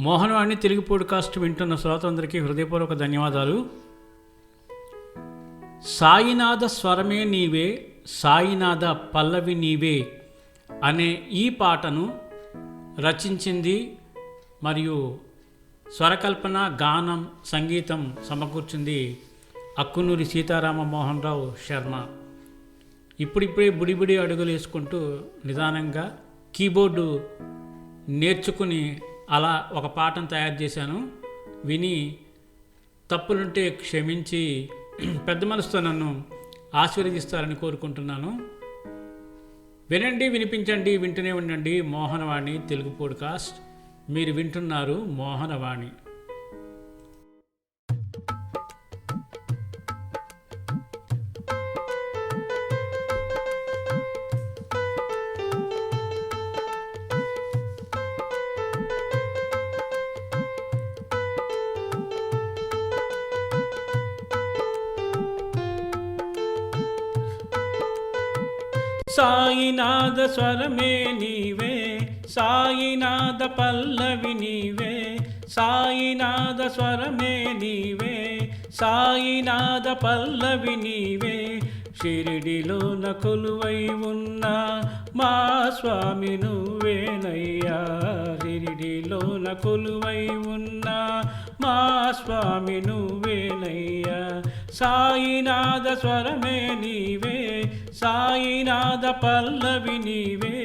Mohanavani Telugu podcast వింటున్న శ్రోతలందరికీ హృదయపూర్వక ధన్యవాదాలు. సాయినాథ స్వరమే నీవే సాయినాథ పల్లవి నీవే అనే ఈ పాటను రచించింది మరియు స్వరకల్పన గానం సంగీతం సమకూర్చింది అక్కునూరి సీతారామ మోహన్ రావు శర్మ. ఇప్పుడిప్పుడే బుడిబుడి అడుగులు వేసుకుంటూ నిదానంగా కీబోర్డు నేర్చుకుని అలా ఒక పాటను తయారు చేశాను. విని తప్పులుంటే క్షమించి పెద్ద మనసుతో నన్ను ఆశీర్వదిస్తారని కోరుకుంటున్నాను. వినండి వినిపించండి వింటూనే ఉండండి. మోహనవాణి తెలుగు పోడ్కాస్ట్. మీరు వింటున్నారు మోహనవాణి. సాయినాథ స్వరమే నీవే సాయినాథ పల్లవి నీవే సాయినాథ స్వరమే నీవే సాయినాథ పల్లవి నీవే. షిరిడిలో నకులువై ఉన్న మా స్వామి నువ్వేనయ్యా. షిరిడిలో నకులువై ఉన్న మా స్వామి నువ్వేనయ్యా. సాయినాథ స్వరమే నీవే సాయినాథ పల్లవి నీవే.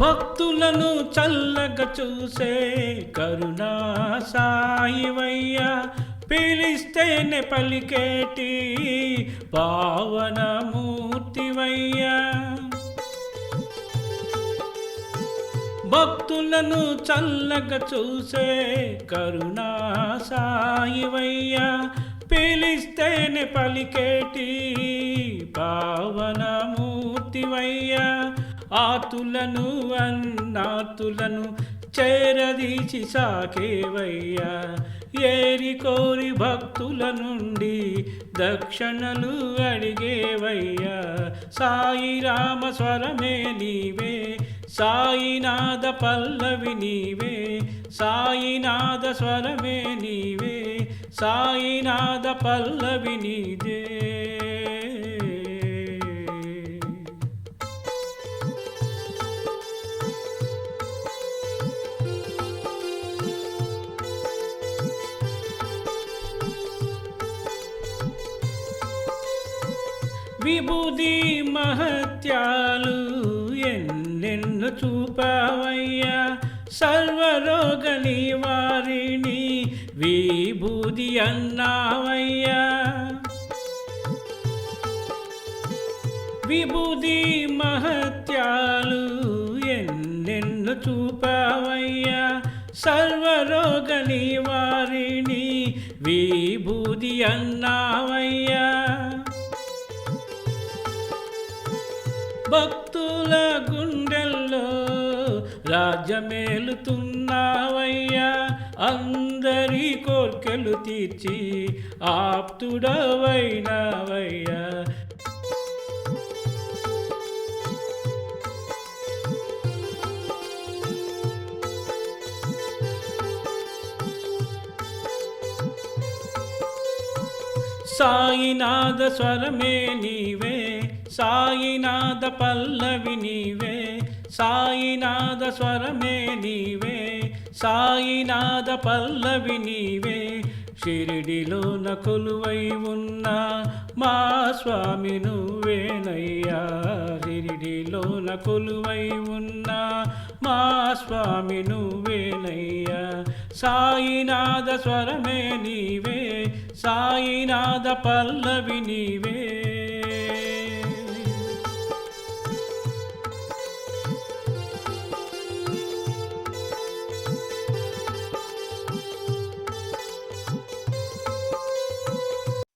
భక్తులను చల్లగా చూసే కరుణా సాయివయ్యా పిలిస్తేనే పలికేటి పావనమూర్తివయ్యా భక్తులను చల్లగా చూసే కరుణా సాయివయ్యా పిలిస్తేనే పలికేటి పావనమూర్తివయ్యా ఆతులను అన్నాతులను చేరదీచి సాకేవయ్యా. ఏరి కోరి భక్తుల నుండి దక్షిణలు అడిగేవయ్యా. సాయి రామ స్వరమే నీవే సాయినాథ పల్లవి నీవే సాయినాథ స్వరమే నీవే సాయినాథ పల్లవి నీదే. విభూది మహత్యాలు ఎన్నెన్ను చూపావయ్యా. సర్వరోగ నివారిణి విభూది అన్నావయ్యా. విభూది మహత్యాలు ఎన్నెన్ను చూపావయ్యా. సర్వరోగ నివారిణి విభూది అన్నావయ్యా. భక్తుల గుండెల్లో రాజ్యమేలుతున్నావయ్యా. అందరి కోర్కెలు తీర్చి ఆప్తుడవైనవయ్యా. సాయినాథ స్వరమే నీవే సాయినాథ పల్లవి నీవే సాయినాథ స్వరమే నీవే సాయినాథ పల్లవి నీవే. షిరిడిలో నకులువై ఉన్న మా స్వామి నువ్వేనయ్యా. షిరిడిలో నకులువై ఉన్న మా స్వామి నువ్వేనయ్యా. సాయినాథ స్వరమే నీవే సాయినాథ పల్లవి నీవే.